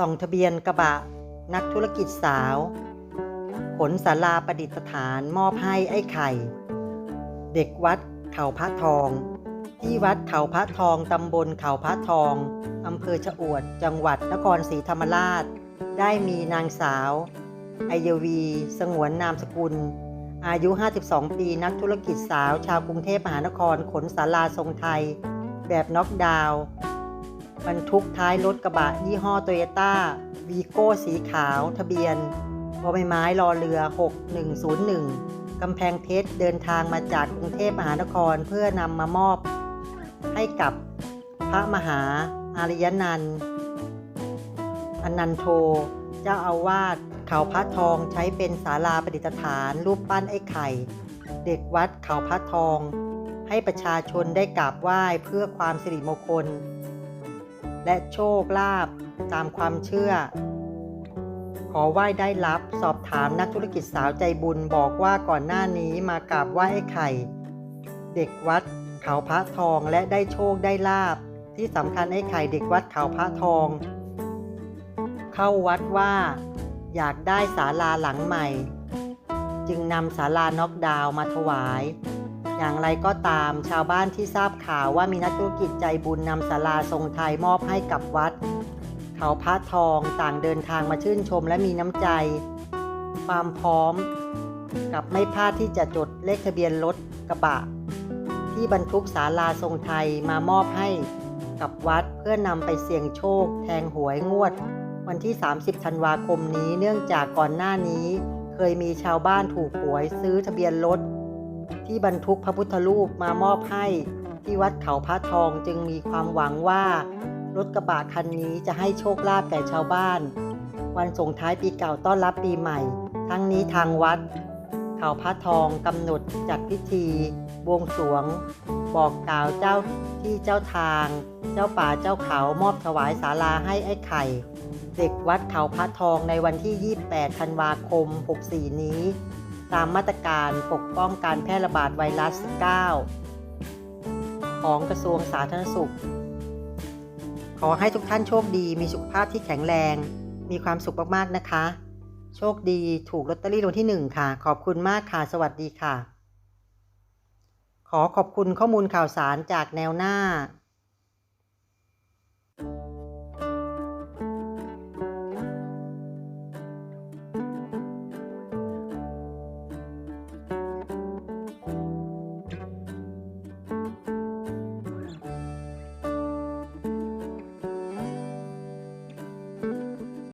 ส่องทะเบียนกระบะ นักธุรกิจสาว ขนศาลาประดิษฐานมอบให้ไอ้ไข่ เด็กวัดเขาพระทอง ที่วัดเขาพระทองตำบลเขาพระทองอำเภอชะอวด จังหวัดนครศรีธรรมราช ได้มีนางสาวไอยวี สงวนนามสกุล อายุ 52 ปีนักธุรกิจสาว ชาวกรุงเทพมหานครขนศาลาทรงไทย แบบน็อกดาวน์ บรรทุกท้ายรถกระบะยี่ห้อโตโยต้าวีโก้สีขาว ทะเบียนบอใบไม้รอเรือ 6101 กำแพงเพชรเดินทางมาจากกรุงเทพมหานครเพื่อนำมามอบให้กับพระมหาอารยนันท์อนันโท เจ้าอาวาสเขาพระทองใช้เป็นศาลาประดิษฐาน รูปปั้นไอ้ไข่ เด็กวัดเขาพระทอง ให้ประชาชนได้กราบไหว้เพื่อความสิริมงคล และโชคลาภตามความเชื่อ ขอไหว้ได้รับสอบถามนักธุรกิจสาวใจบุญบอกว่าก่อนหน้านี้มากราบไหว้ไอ้ไข่ เด็กวัดเขาพระทองและได้โชคได้ลาบ ที่สำคัญไอ้ไข่เด็กวัดเขาพระทอง เข้าวัดว่า อยากได้ศาลาหลังใหม่ จึงนำศาลาน็อกดาวมาถวาย อย่างไรก็ตาม ชาวบ้านที่ทราบข่าวว่ามีนักธุรกิจใจบุญนำศาลาทรงไทยมอบให้กับวัด เขาพระทองต่างเดินทางมาชื่นชมและมีน้ำใจ ความพร้อม กับไม่พลาดที่จะจดเลขทะเบียนรถกระบะ ที่บรรทุกศาลาทรงไทยมามอบให้กับวัดเพื่อนำไปเสี่ยงโชค แทงหวยงวด วันที่ 30 ธันวาคมนี้เนื่องจากก่อนหน้านี้ เคยมีชาวบ้านถูกหวยซื้อทะเบียนรถ ที่บรรทุกพระพุทธรูปมามอบให้ที่วัดเขาพระทองจึงมีความหวังว่ารถกระบะคันนี้จะให้โชคลาภแก่ชาวบ้าน วันส่งท้ายปีเก่าต้อนรับปีใหม่ ทั้งนี้ทางวัด เขาพระทองกำหนดจัดพิธี บวงสรวง บอกกล่าวเจ้าที่เจ้าทาง เจ้าป่าเจ้าเขามอบถวายศาลาให้ไอ้ไข่ เด็กวัดเขาพระทองในวันที่ 28 ธันวาคม 64 นี้ ตามมาตรการปกป้องการแพร่ระบาดไวรัส 19 ของกระทรวงสาธารณสุข ขอให้ทุกท่านโชคดีมีสุขภาพที่แข็งแรง มีความสุขมากๆนะคะ โชคดีถูกลอตเตอรี่รางวัลที่หนึ่งค่ะ ขอบคุณมากค่ะ สวัสดีค่ะ ขอขอบคุณข้อมูลข่าวสารจากแนวหน้า